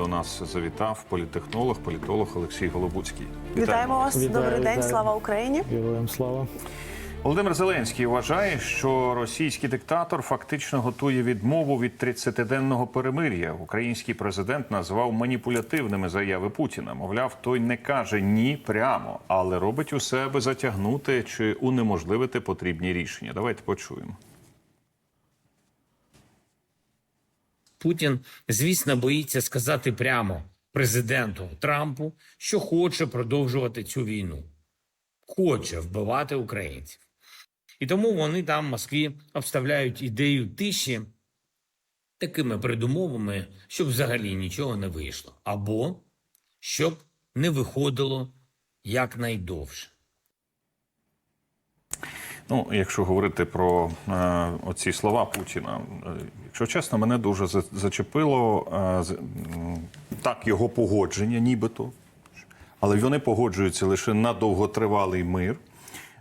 до нас завітав політтехнолог, політолог Олексій Голобуцький. Вітаємо вас. Вітаю, Добрий день. Слава Україні. Героям слава. Володимир Зеленський вважає, що російський диктатор фактично готує відмову від 30-денного перемир'я. Український президент назвав маніпулятивними заяви Путіна. Мовляв, той не каже ні прямо, але робить усе, аби затягнути чи унеможливити потрібні рішення. Давайте почуємо. Путін, звісно, боїться сказати прямо президенту Трампу, що хоче продовжувати цю війну, хоче вбивати українців. І тому вони там в Москві обставляють ідею тиші такими передумовами, щоб взагалі нічого не вийшло, або щоб не виходило якнайдовше. Ну, якщо говорити про е, оці слова Путіна, е, якщо чесно, мене дуже за- зачепило е, так його погодження, нібито, але вони погоджуються лише на довготривалий мир.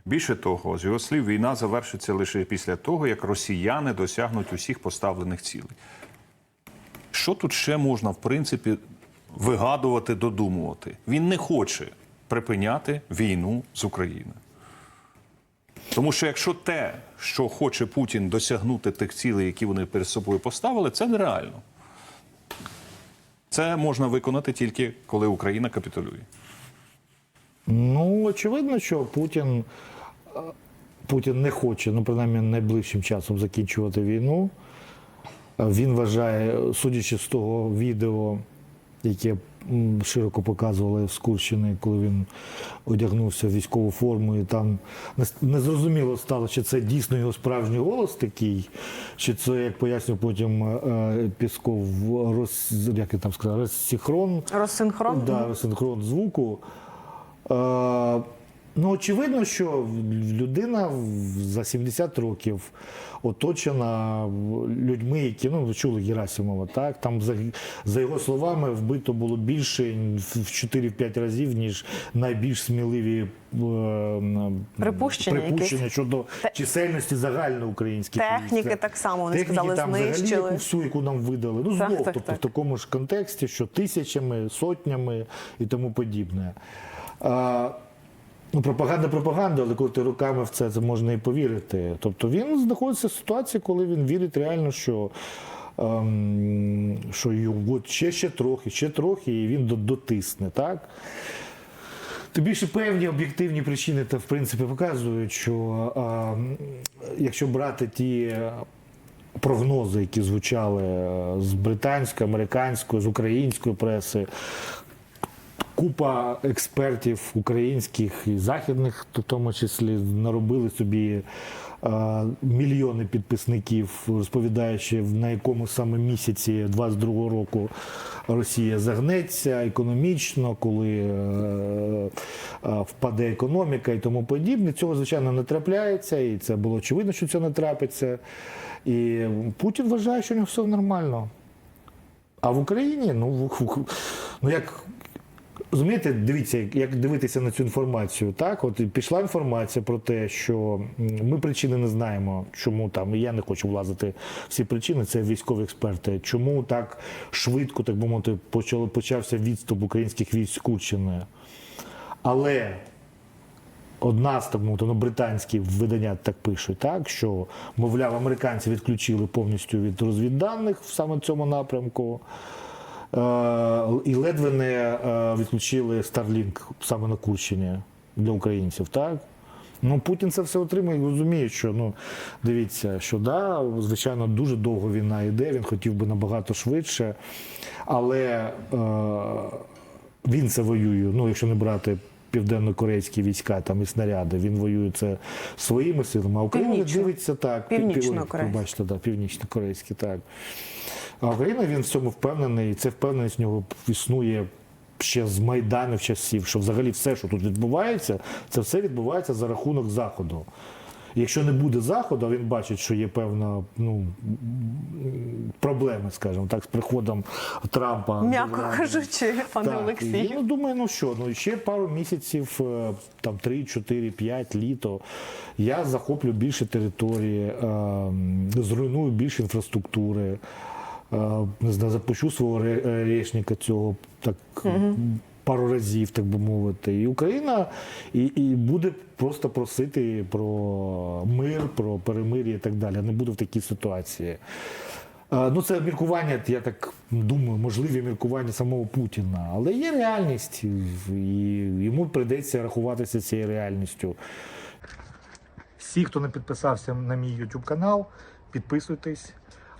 Більше того, з його слів, війна завершиться лише після того, як росіяни досягнуть усіх поставлених цілей. Що тут ще можна, в принципі, вигадувати, додумувати? Він не хоче припиняти війну з Україною. Тому що якщо те, що хоче Путін досягнути тих цілей, які вони перед собою поставили, це нереально. Це можна виконати тільки коли Україна капітулює. Ну, очевидно, що Путін, е, Путін не хоче, ну, принаймні, найближчим часом закінчувати війну. Е, Він вважає, судячи з того відео, яке широко показували з Курщини, коли він одягнувся в військову форму, і там незрозуміло стало, чи це дійсно його справжній голос такий, чи це, як поясню, потім е, Пісков, роз, як я там сказав, розсіхрон. Розсинхрон. Да, розсинхрон звуку. Ну, очевидно, що людина за 70 років оточена людьми, які ну, чули Герасимова, так? Там за, за його словами вбито було більше в 4-5 разів, ніж найбільш сміливі е, Припущення припущення якісь. щодо Те- чисельності загальноукраїнських Техніки так само вони Техніки сказали, там знищили. яку всю, яку нам видали. Ну, знов, так, тобто так. в такому ж контексті, що тисячами, сотнями і тому подібне. Ну, пропаганда пропаганда, але коли ти руками в це, це можна і повірити. Тобто він знаходиться в ситуації, коли він вірить реально, що. ем, що от ще, ще трохи, ще трохи, і він дотисне, так? Тим більше певні об'єктивні причини та в принципі показують, що а, якщо брати ті прогнози, які звучали е, з британської, американської, з української преси, купа експертів українських і західних, в тому числі, наробили собі е, мільйони підписників, розповідаючи, на якому саме місяці 22-го року Росія загнеться економічно, коли е, е, впаде економіка і тому подібне. Цього, звичайно, не трапляється, і це було очевидно, що це не трапиться. І Путін вважає, що у нього все нормально. А в Україні, ну, ну як. Розумієте, дивіться, як- дивитися на цю інформацію, так? От пішла інформація про те, що ми причини не знаємо, чому там, і я не хочу влазити всі причини, це військові експерти. Чому так швидко, так би мовити, почали, почався відступ українських військ Курщини. Але одна з так мовити, ну, британські видання так пишуть, так, що, мовляв, американці відключили повністю від розвідданих в саме цьому напрямку. Е, і ледве не е, відключили Starlink саме на Курщині для українців, так? Ну, Путін це все отримує і розуміє, що ну дивіться, що да, звичайно, дуже довго війна йде, він хотів би набагато швидше, але е, він це воює, ну, якщо не брати південно-корейські війська там і снаряди, він воює це своїми силами, а Україна Північно. дивиться так. Північно-корейські. Північно-корейські, так. А Україна він в цьому впевнений, і це впевненість в нього існує ще з майданів часів, що взагалі все, що тут відбувається, це все відбувається за рахунок Заходу. Якщо не буде заходу, він бачить, що є певна ну, проблеми, скажімо так, з приходом Трампа. М'яко кажучи, пане і Олексію. Він ну що, ну ще пару місяців, е, там 3, 4, 5 літо. Я захоплю більше території, е, зруйную більше інфраструктури. Не запущу свого е, речника цього так пару разів, так би мовити. І Україна і, і буде просто просити про мир, про перемир'я і так далі. Не буде в такій ситуації. Е, Ну, це міркування, я так думаю, можливі міркування самого Путіна. Але є реальність, і йому прийдеться рахуватися цією реальністю. Всі, хто не підписався на мій YouTube канал, підписуйтесь,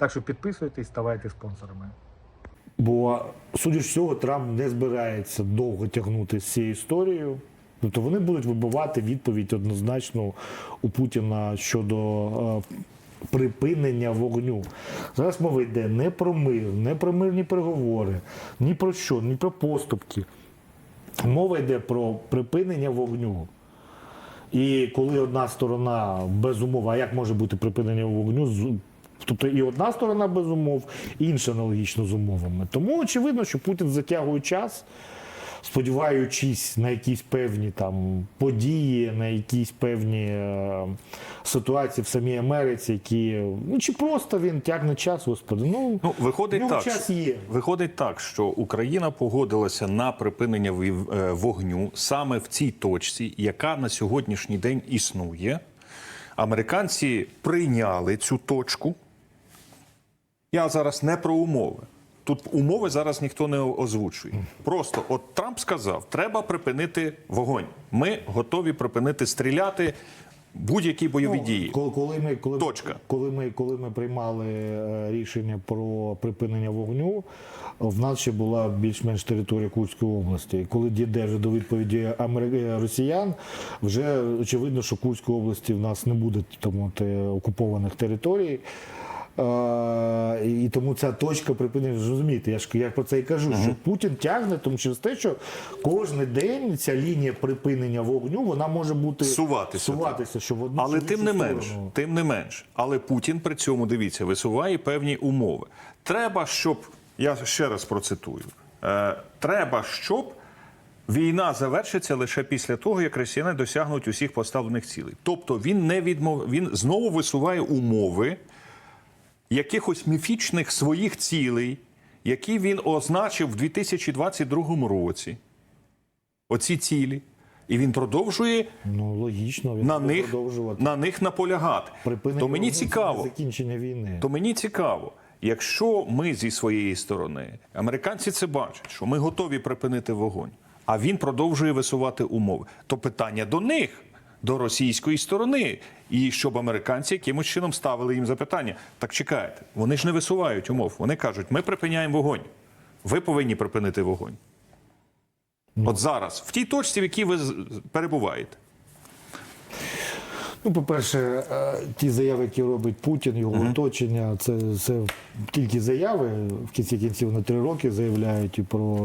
Так що підписуйтесь, ставайте спонсорами. Бо, судячи з цього, Трамп не збирається довго тягнути з цією історією. Тобто вони будуть вибивати відповідь однозначно у Путіна щодо е, припинення вогню. Зараз мова йде не про мир, не про мирні переговори, ні про що, ні про поступки. Мова йде про припинення вогню. І коли одна сторона без умов, а як може бути припинення вогню? Тобто і одна сторона без умов, і інша аналогічно з умовами. Тому очевидно, що Путін затягує час, сподіваючись на якісь певні там події, на якісь певні е, ситуації в самій Америці, які ну чи просто він тягне час, господи. Ну, Ну, виходить так, час є. виходить так, що Україна погодилася на припинення е, вогню саме в цій точці, яка на сьогоднішній день існує. Американці прийняли цю точку. Я зараз не про умови. Тут умови зараз ніхто не озвучує. Просто от Трамп сказав, треба припинити вогонь. Ми готові припинити стріляти будь-які бойові дії. Коли, ми коли, Точка. коли ми коли ми приймали е, рішення про припинення вогню, в нас ще була більш-менш територія Курської області. І Коли дійде вже до відповіді е, росіян, вже очевидно, що Курської області в нас не буде е, окупованих територій. Е, і тому ця точка припинення ви ж розумієте. Я ж я про це і кажу, що Путін тягне, тому через те, що кожен день ця лінія припинення вогню вона може бути Суватися, суватися що в одну Але тим не менш, тим не менш. Але Путін при цьому дивіться, висуває певні умови. Треба, щоб я ще раз процитую. Е, треба, щоб війна завершиться лише після того, як росіяни досягнуть усіх поставлених цілей. Тобто він не відмов... він знову висуває умови якихось міфічних своїх цілей, які він означив в 2022 році. Оці цілі. І він продовжує Ну логічно, він на них, на них наполягати. Припинення То мені цікаво, закінчення війни. то мені цікаво, якщо ми зі своєї сторони, американці це бачать, що ми готові припинити вогонь, а він продовжує висувати умови, то питання до них, до російської сторони, і щоб американці якимось чином ставили їм запитання. Так чекайте, вони ж не висувають умов. Вони кажуть, ми припиняємо вогонь. Ви повинні припинити вогонь. От зараз, в тій точці, в якій ви перебуваєте. Ну, по-перше, е, ті заяви, які робить Путін, його оточення, це, це тільки заяви. В кінці кінців на три роки заявляють і про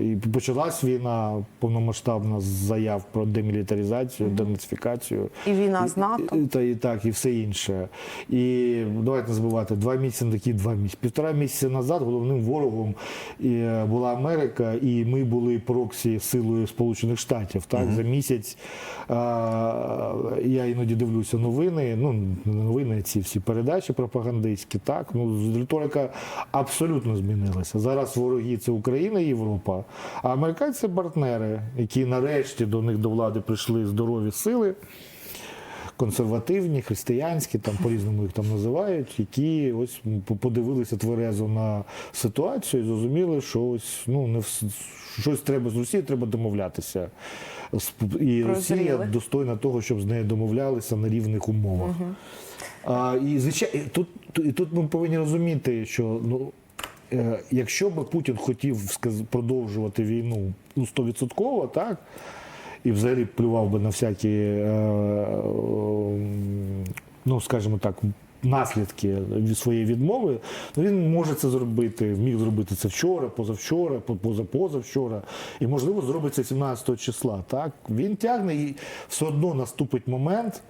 е, і почалась війна повномасштабна з заяв про демілітаризацію, денацифікацію. І війна з НАТО. І, та і так, і все інше. І давайте не забувати, два місяці такі два місяці. Півтора місяця назад головним ворогом е, була Америка, і ми були проксі силою Сполучених Штатів. Так, за місяць а, я іноді дивлюся новини, ну новини, ці всі передачі пропагандистські. Так, ну риторика абсолютно змінилася. Зараз вороги це Україна і Європа, а американці партнери, які нарешті до них до влади прийшли здорові сили консервативні, християнські, там по-різному їх там називають, які ось подивилися тверезо на ситуацію і зрозуміли, що ось ну не щось треба з Росією, треба домовлятися. І Росія достойна того, щоб з нею домовлялися на рівних умовах. А, і звичайно, тут, і тут ми повинні розуміти, що ну. е, Якщо би Путін хотів продовжувати війну ну, 100%, так, і взагалі плював би на всякі, е, ну скажімо так, наслідки своєї відмови, ну, він може це зробити, міг зробити це вчора, позавчора, позапозавчора, і можливо зробить це 17 числа. Так він тягне і все одно наступить момент,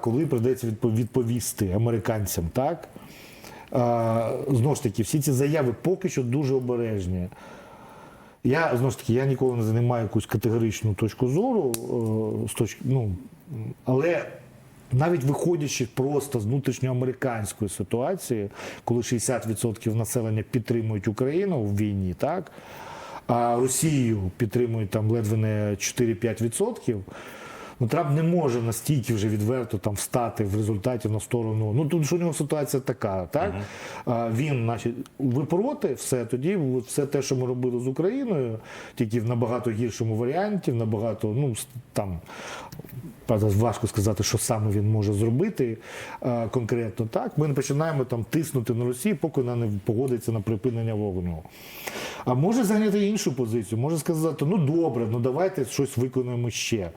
коли прийдеться відпо- відповісти американцям. Так знову ж таки, всі ці заяви поки що дуже обережні. Я знову ж таки я ніколи не займаю якусь категоричну точку зору, е, з точки, ну, але навіть виходячи просто з внутрішньоамериканської ситуації, коли 60% населення підтримують Україну в війні, так, а Росію підтримують там ледве не 4-5%. Ну, Трамп не може настільки вже відверто там встати в результаті на сторону. Ну тут ж у нього ситуація така, так а, він, значить, ви проти, все тоді все те, що ми робили з Україною, тільки в набагато гіршому варіанті, в набагато ну там. Правда, важко сказати, що саме він може зробити а, конкретно. Так, ми починаємо там тиснути на Росію, поки вона не погодиться на припинення вогню. А може зайняти іншу позицію, може сказати: ну добре, ну давайте щось виконуємо ще.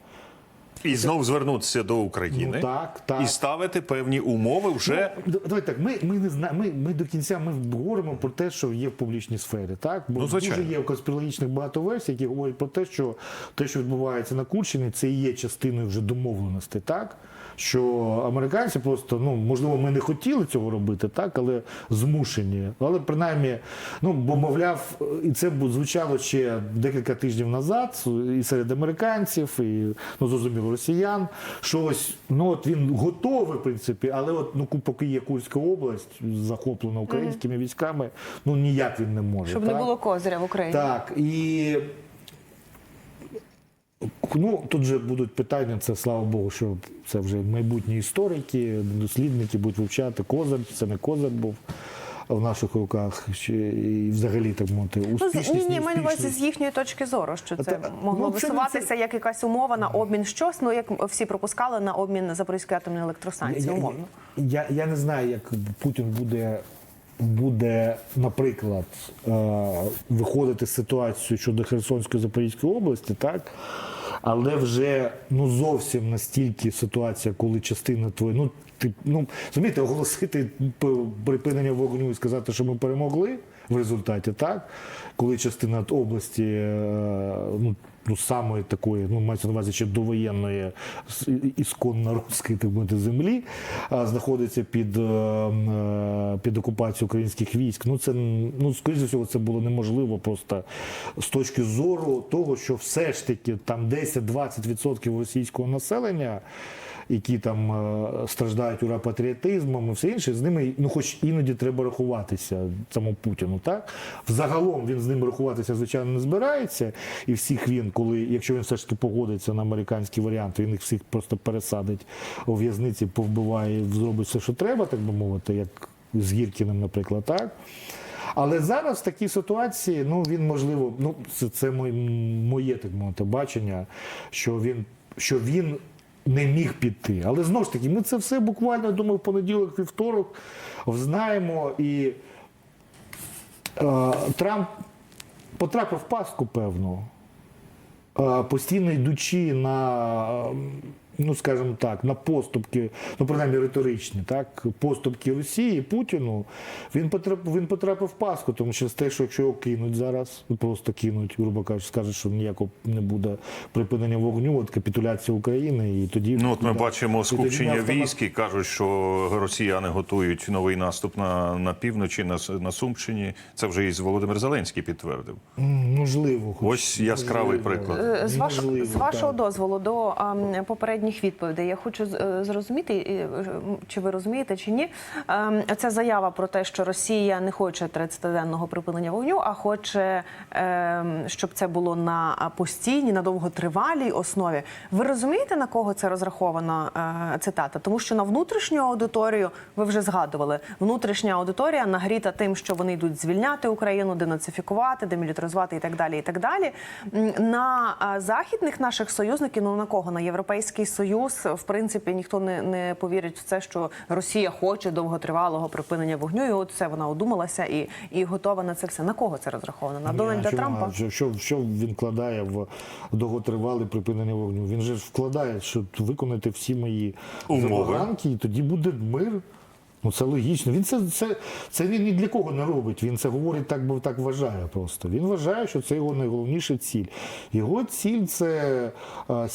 І знов звернутися до України Ну, так, так. і ставити певні умови вже. Ну, давайте так, ми, ми не зна... ми, ми до кінця ми говоримо про те, що є в публічній сфері. Так? Бо Ну, дуже є конспірологічних багато версій, які говорять про те, що те, що відбувається на Курщині, це і є частиною вже домовленостей, так? Що американці просто, ну можливо, ми не хотіли цього робити, так, але змушені. Але принаймні, ну бо мовляв, і це звучало ще декілька тижнів назад, і серед американців, і ну зрозуміло, росіян. Що ось ну от він готовий, в принципі, але от ну поки є Курська область, захоплена українськими військами, ну ніяк він не може. Щоб так? не було козиря в Україні. Так, і ну, тут же будуть питання, це слава Богу, що це вже майбутні історики, дослідники будуть вивчати, козир, це не козир був в наших руках, чи, і взагалі так мовити, Ну, успішність. ні, ні, маю на увазі з їхньої точки зору, що це та- могло ну, висуватися це- як якась умова на обмін щось, ну як всі пропускали на обмін Запорізької атомної електростанції, Я- я- умовно. Я, я не знаю, як Путін буде, буде наприклад, е, виходити з ситуації щодо Херсонської Запорізької області, так? Але вже ну зовсім настільки ситуація, коли частина твої ну ти ну розумієте, оголосити припинення вогню і сказати, що ми перемогли в результаті, так? Коли частина області, е, ну, ну самої такої, ну мається на увазі ще довоєнної ісконно руської так мовити, землі, а, знаходиться під, е, е, під окупацією українських військ. Ну це ну скоріш за всього, це було неможливо просто з точки зору того, що все ж таки там 10-20% російського населення. Які там е, страждають ура-патріотизмом і все інше, з ними ну, хоч іноді треба рахуватися самому Путіну. Так взагалом він з ними рахуватися, звичайно, не збирається. І всіх він, коли, якщо він все ж таки погодиться на американський варіант, він їх всіх просто пересадить у в'язниці, повбиває, зробить все, що треба, так би мовити, як з Гіркіним, наприклад, так. Але зараз в такій ситуації, ну він можливо, ну це, це моє, так мовити бачення, що він, що він не міг піти. Але знову ж таки, ми це все буквально думаю, в понеділок, вівторок знаємо. І е, Трамп потрапив в пастку, певно, е, постійно йдучи на. Ну, скажімо так, на поступки, ну принаймні риторичні, так, поступки Росії, Путіну, він потрапив, він потрапив в паску, тому що з те, що якщо його кинуть зараз, ну, просто кинуть, грубо кажучи, скажуть, що ніякого не буде припинення вогню, от капітуляція України, і тоді Ну, от ми да, бачимо скупчення автомат- військ і кажуть, що росіяни готують новий наступ на, на півночі, на, на Сумщині. Це вже і Володимир Зеленський підтвердив. Можливо, хоч Ось яскравий можливо. приклад. З, ваш, Можливо, з вашого так. дозволу до ам, попередніх відповідей я хочу е, зрозуміти, е, чи ви розумієте, чи ні. Ем, Ця заява про те, що Росія не хоче 30-денного припинення вогню, а хоче, ем, щоб це було на постійній, на довготривалій основі. Ви розумієте, на кого це розрахована е, цитата? Тому що на внутрішню аудиторію ви вже згадували. Внутрішня аудиторія нагріта тим, що вони йдуть звільняти Україну, денацифікувати, демілітаризувати і так далі. І так далі. На західних наших союзників, ну на кого? На Європейський Союз, в принципі, ніхто не, не повірить в це, що Росія хоче довготривалого припинення вогню. І от це вона одумалася і, і готова на це все. На кого це розраховано? На Дональда? Трампа? Що, що, що він вкладає в довготривале припинення вогню? Він же вкладає, що виконати всі мої Умови. і тоді буде мир. Ну це логічно. Він це, це, це він ні для кого не робить. Він це говорить так, бо так вважає просто. Він вважає, що це його найголовніша ціль. Його ціль це а,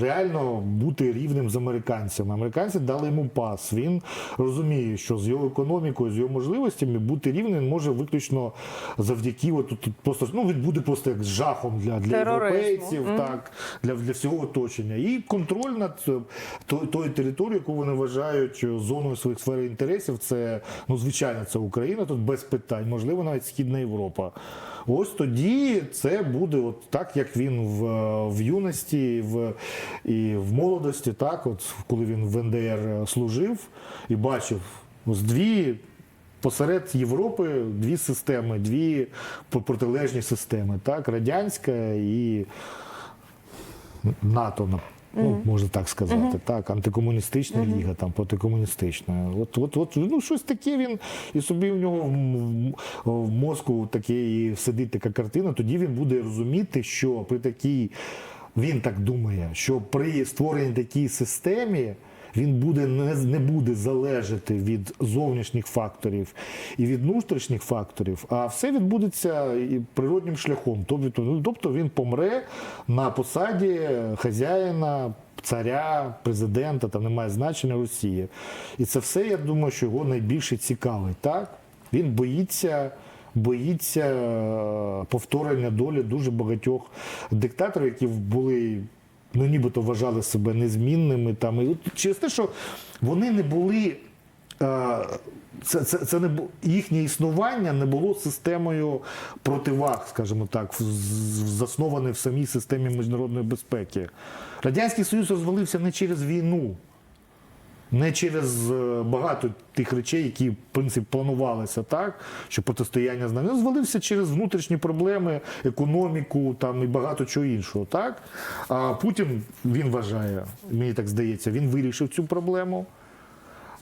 реально бути рівним з американцями. Американці дали йому пас. Він розуміє, що з його економікою, з його можливостями бути рівним може виключно завдяки от, тут просто ну він буде просто як жахом для, для Тероризму. європейців, так для, для всього оточення. І контроль над е, тою територією, яку вони вважають е, зоною своїх сфер інтересів, це ну звичайно, це Україна тут без питань, можливо, навіть Східна Європа. Ось тоді це буде от так, як він в, в юності в, і в молодості, так, от коли він в НДР служив і бачив ось дві посеред Європи дві системи, дві протилежні системи, так, радянська і НАТО, на- ну, можна так сказати, так, антикомуністична ліга, там, протикомуністична. От, от, от, ну, щось таке він, і собі в нього в, в мозку таке і сидить така картина, тоді він буде розуміти, що при такій, він так думає, що при створенні такій системі він буде не, не буде залежати від зовнішніх факторів і від внутрішніх факторів, а все відбудеться і природнім шляхом. Тобто, ну, тобто він помре на посаді хазяїна. Царя, президента, там немає значення Росії. І це все, я думаю, що його найбільше цікавить. Так? Він боїться, боїться е, повторення долі дуже багатьох диктаторів, які були ну нібито вважали себе незмінними. Там. І от через те, що вони не були. е, Це, це, це не їхнє існування не було системою противаг, скажімо так, засноване в самій системі міжнародної безпеки. Радянський Союз розвалився не через війну, не через е, багато тих речей, які в принципі планувалися так, що протистояння з нами. Звалився через внутрішні проблеми, економіку там і багато чого іншого. Так? А Путін він вважає, мені так здається, він вирішив цю проблему.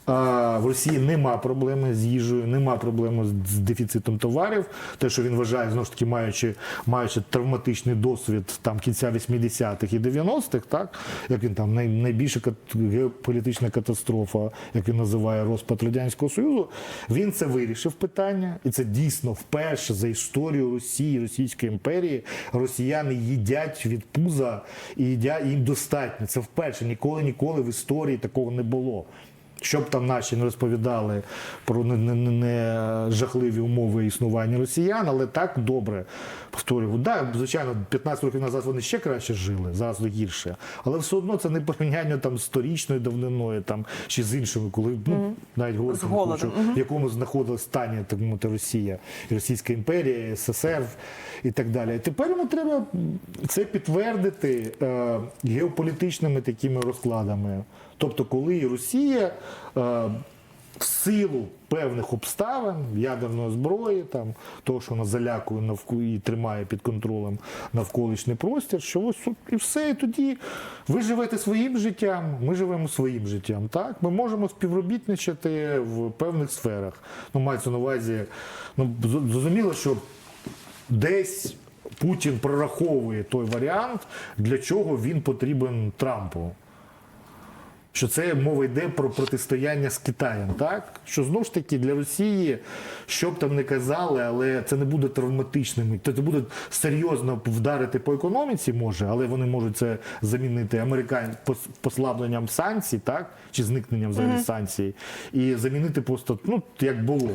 В Росії нема проблеми з їжею, нема проблеми з дефіцитом товарів. Те, що він вважає, знову ж таки, маючи, маючи травматичний досвід там кінця 80-х і 90-х, так як він там най, найбільша геополітична катастрофа, як він називає розпад радянського союзу, він це вирішив питання, і це дійсно вперше за історію Росії, Російської імперії. Росіяни їдять від пуза і їдять їм достатньо. Це вперше ніколи, ніколи в історії такого не було. Щоб там наші не розповідали про не, не, не- не жахливі умови існування росіян, але так добре повторюю. Да, звичайно, 15 років назад вони ще краще жили, зараз гірше. Але все одно це не порівняння там з сторічною давниною там, чи з іншими, коли ну, навіть говорити, хочу, в якому знаходилась стані так мовити, Росія, і Російська імперія, СССР і так далі. І тепер йому треба це підтвердити е, геополітичними такими розкладами. Тобто, коли Росія е, в силу певних обставин, ядерної зброї, там, того, що вона залякує навку і тримає під контролем навколишній простір, що ось і все, і тоді ви живете своїм життям, ми живемо своїм життям. Так? Ми можемо співробітничати в певних сферах. Ну, мається на увазі, ну, зрозуміло, що десь Путін прораховує той варіант, для чого він потрібен Трампу. Що це мова йде про протистояння з Китаєм, так? Що знову ж таки для Росії, що б там не казали, але це не буде травматичним. Це буде серйозно вдарити по економіці, може, але вони можуть це замінити американ... послабленням санкцій, так? Чи зникненням взагалі санкцій, і замінити просто, ну, як було.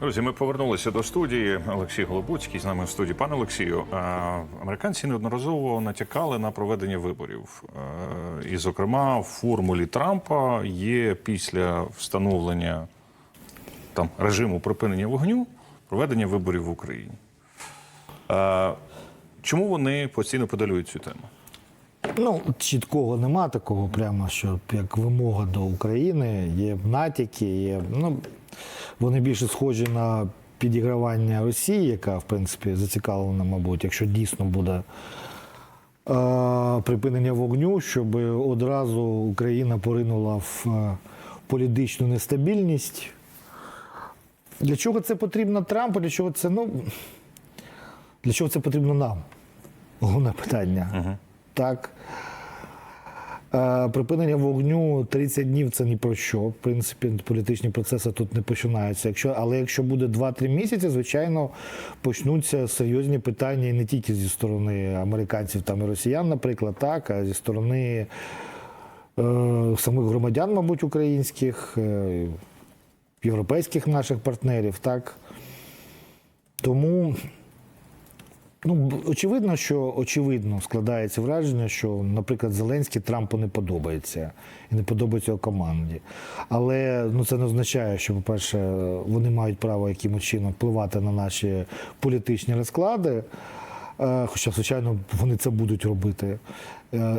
Друзі, ми повернулися до студії. Олексій Голобуцький з нами в студії. Пане Олексію, американці неодноразово натякали на проведення виборів. І, зокрема, в формулі Трампа є після встановлення там режиму припинення вогню проведення виборів в Україні. Чому вони постійно подалюють цю тему? Ну, чіткого нема такого, прямо що як вимога до України. Є натяки, є. Ну, вони більше схожі на підігравання Росії, яка, в принципі, зацікавлена, мабуть, якщо дійсно буде е, припинення вогню, щоб одразу Україна поринула в е, політичну нестабільність, Для чого це потрібно Трампу? Для чого це ну для чого це потрібно нам? Головне питання. Так. Е, Припинення вогню 30 днів це ні про що. В принципі, політичні процеси тут не починаються. Якщо, але якщо буде 2-3 місяці, звичайно, почнуться серйозні питання і не тільки зі сторони американців там і росіян, наприклад, так, а зі сторони е, самих громадян, мабуть, українських, е, європейських наших партнерів. так. Тому Ну, очевидно, що очевидно складається враження, що, наприклад, Зеленський Трампу не подобається і не подобається його команді. Але ну, це не означає, що, по-перше, вони мають право якимось чином впливати на наші політичні розклади. Е, Хоча, звичайно, вони це будуть робити, Е,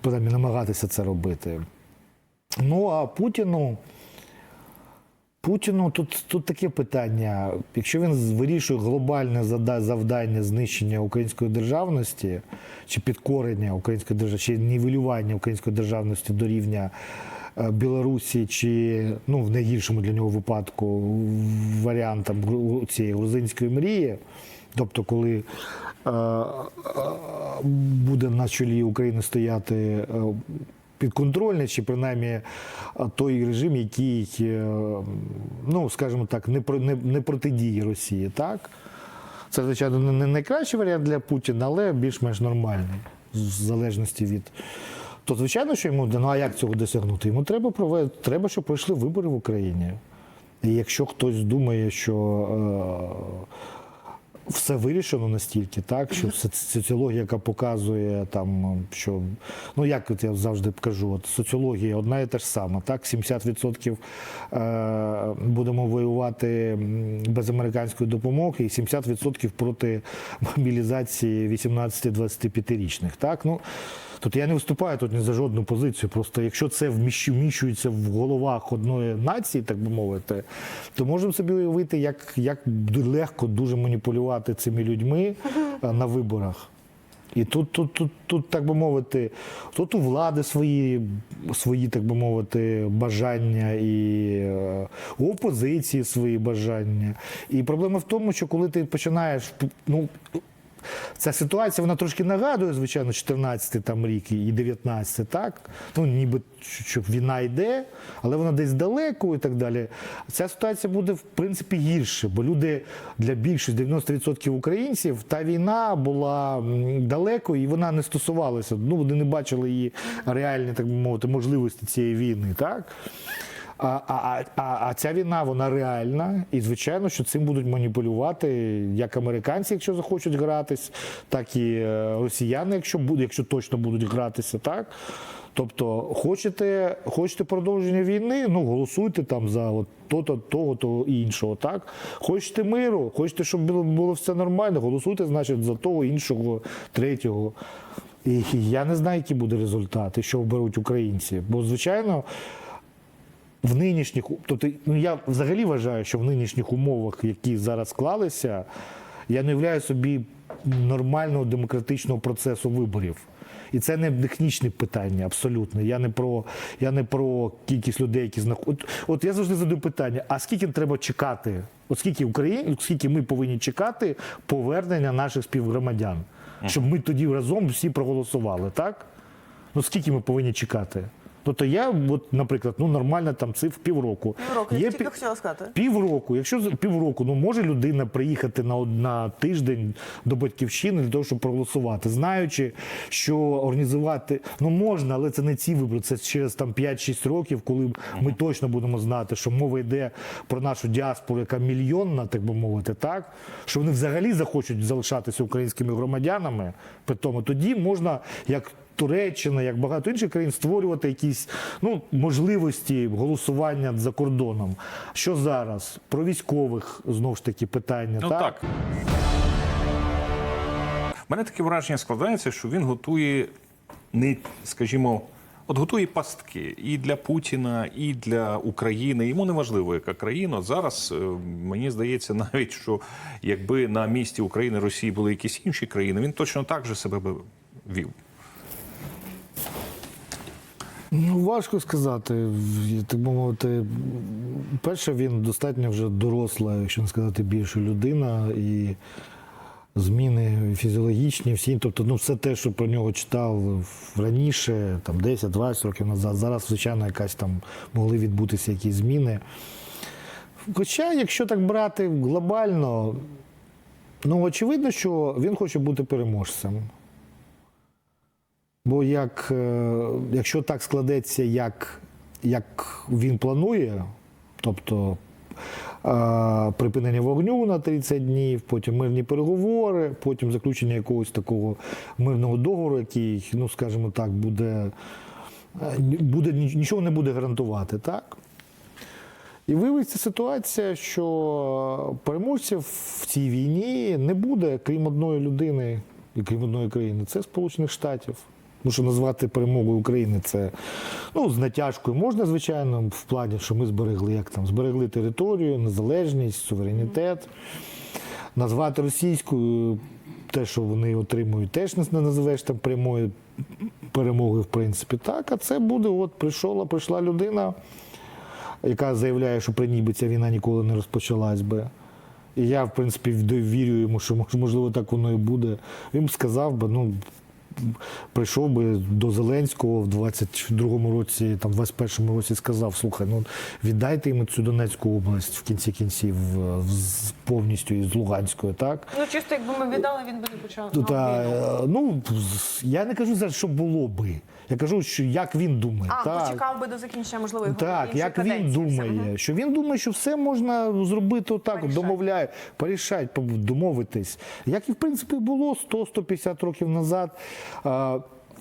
принаймні намагатися це робити. Ну а Путіну. Путіну тут, тут таке питання. Якщо він вирішує глобальне завдання знищення української державності, чи підкорення української державності, чи нівелювання української державності до рівня е, Білорусі, чи ну, в найгіршому для нього випадку варіантом цієї грузинської мрії, тобто, коли е, е, буде на чолі України стояти е, підконтрольний, чи принаймні е, той режим, який, е, ну скажімо так, не не, не протидіє Росії, так? Це, звичайно, не- не найкращий варіант для Путіна, але більш-менш нормальний, в залежності від. То, звичайно, що йому ну а як цього досягнути? Йому треба провести, треба, щоб пройшли вибори в Україні. І якщо хтось думає, що е, все вирішено настільки, так що соці- соціологія, яка показує там, що ну як от я завжди кажу, от соціологія одна і те ж сама, так 70% е, будемо воювати без американської допомоги, і 70% проти мобілізації 18-25-річних. Так ну. Тут я не виступаю тут ні за жодну позицію. Просто якщо це вміщу- вміщується в головах одної нації, так би мовити, то можемо собі уявити, як, як легко дуже маніпулювати цими людьми е, на виборах. І тут, тут, тут, тут, так би мовити, тут у влади свої, свої, так би мовити, бажання, і е, у опозиції свої бажання. І проблема в тому, що коли ти починаєш, ну, Ця ситуація вона трошки нагадує, звичайно, 14-й там рік і 19-й, так? Ну, ніби що війна йде, але вона десь далеко і так далі. Ця ситуація буде, в принципі, гірше, бо люди для більшості 90% українців та війна була далеко і вона не стосувалася. Ну, вони не бачили її реальні, так мовити, можливості цієї війни, так? А, а, а, а, ця війна вона реальна, і звичайно, що цим будуть маніпулювати як американці, якщо захочуть гратись, так і е, росіяни, якщо буде, якщо точно будуть гратися, так. Тобто, хочете, хочете продовження війни, ну голосуйте там за от то-то, того, то і іншого. Так хочете миру, хочете, щоб було, було все нормально, голосуйте, значить, за того, іншого, третього. І я не знаю, який буде результат, і що оберуть українці. Бо, звичайно, в нинішніх, тобто, ну я взагалі вважаю, що в нинішніх умовах, які зараз склалися, я не уявляю собі нормального демократичного процесу виборів. І це не технічне питання, абсолютно. Я не про я не про кількість людей, які знаходять. От я завжди задаю питання: а скільки треба чекати? От скільки Україні, скільки ми повинні чекати повернення наших співгромадян, щоб ми тоді разом всі проголосували, так? Ну скільки ми повинні чекати? Тобто я, от, наприклад, ну нормально там цифр півроку. Півроку, я тільки пі- хотіла сказати. Півроку. Якщо півроку, ну може людина приїхати на, на тиждень до батьківщини для того, щоб проголосувати, знаючи, що організувати ну можна, але це не ці вибори. Це через там 5-6 років, коли ми точно будемо знати, що мова йде про нашу діаспору, яка мільйонна, так би мовити, так що вони взагалі захочуть залишатися українськими громадянами. При тому тоді можна як. Туреччина, як багато інших країн, створювати якісь ну, можливості голосування за кордоном. Що зараз? Про військових знову ж таки питання. Ну так? так. У мене таке враження складається, що він готує не, скажімо, от готує пастки і для Путіна, і для України. Йому не важливо, яка країна. От Зараз е, мені здається, навіть що якби на місці України Росії були якісь інші країни, він точно так же себе би вів. Ну, важко сказати. Так би мовити, перше, він достатньо вже доросла, якщо не сказати більше людина, і зміни фізіологічні, всі, тобто, ну, все те, що про нього читав раніше, там 10-20 років назад, зараз, звичайно, якась там могли відбутися якісь зміни. Хоча, якщо так брати глобально, ну очевидно, що він хоче бути переможцем. Бо як, е, якщо так складеться, як, як він планує, тобто е, припинення вогню на 30 днів, потім мирні переговори, потім заключення якогось такого мирного договору, який, ну скажімо так, буде, е, буде нічого не буде гарантувати, так? І виявиться ситуація, що переможців в цій війні не буде, крім одної людини і крім одної країни. Це Сполучених Штатів. Тому що назвати перемогою України це ну, з натяжкою можна, звичайно, в плані, що ми зберегли як там, зберегли територію, незалежність, суверенітет. Назвати російською те, що вони отримують, теж не називеш там прямою перемогою, в принципі. Так, а це буде, от прийшла, прийшла людина яка заявляє, що при ній би ця війна ніколи не розпочалась би. І я, в принципі, вірю йому, що можливо так воно і буде. Він б сказав би, ну. Прийшов би до Зеленського в 22-му році, там, в 21-му році сказав: слухай, ну віддайте йому цю Донецьку область в кінці кінців в- з- повністю із Луганською, так? Ну чисто, якби ми віддали, він би не почав. Та, ну, я не кажу зараз, що було би. Я кажу, що як він думає. А, так. почекав би до закінчення можливо його Так, як він каденції. він думає, що він думає, що все можна зробити отак, Порішать. домовляє, порішать, домовитись. Як і в принципі було 100-150 років назад.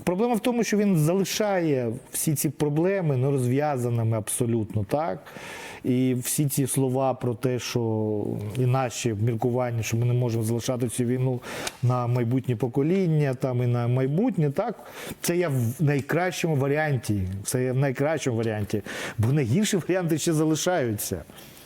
Проблема в тому, що він залишає всі ці проблеми нерозв'язаними абсолютно так. І всі ці слова про те, що і наші міркування, що ми не можемо залишати цю війну на майбутнє покоління, там і на майбутнє, так це я в найкращому варіанті. Це я в найкращому варіанті, бо найгірші варіанти ще залишаються.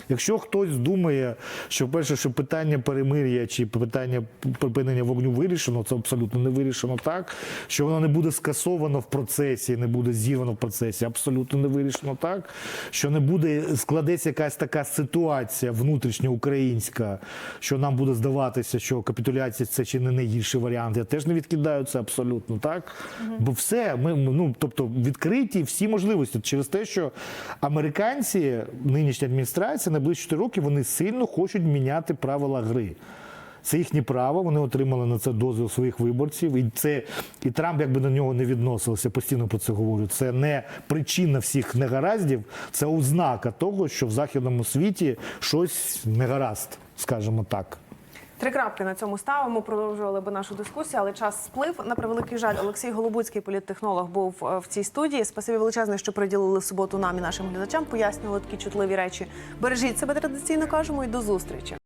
Якщо хтось думає, що перше, що питання перемир'я чи питання припинення вогню вирішено, це абсолютно не вирішено так. Що воно не буде скасовано в процесі, не буде зірвано в процесі, абсолютно не вирішено так. Що не буде складеться якась така ситуація внутрішньоукраїнська, що нам буде здаватися, що капітуляція це чи не найгірший варіант. Я теж не відкидаю це абсолютно так. Бо все, ми, ну тобто відкриті всі можливості через те, що американці, нинішня адміністрація, найближчі 4 роки вони сильно хочуть міняти правила гри. Це їхнє право, вони отримали на це дозвіл своїх виборців. І це і Трамп, якби до нього не відносився, постійно про це говорю. Це не причина всіх негараздів, це ознака того, що в західному світі щось негаразд, скажімо так. Три крапки на цьому ставимо. Продовжували би нашу дискусію, але час сплив. На превеликий жаль, Олексій Голобуцький, політтехнолог, був е, в цій студії. Спасибі величезне, що приділили суботу нам і нашим глядачам. Пояснювали такі чутливі речі. Бережіть себе традиційно кажемо і до зустрічі.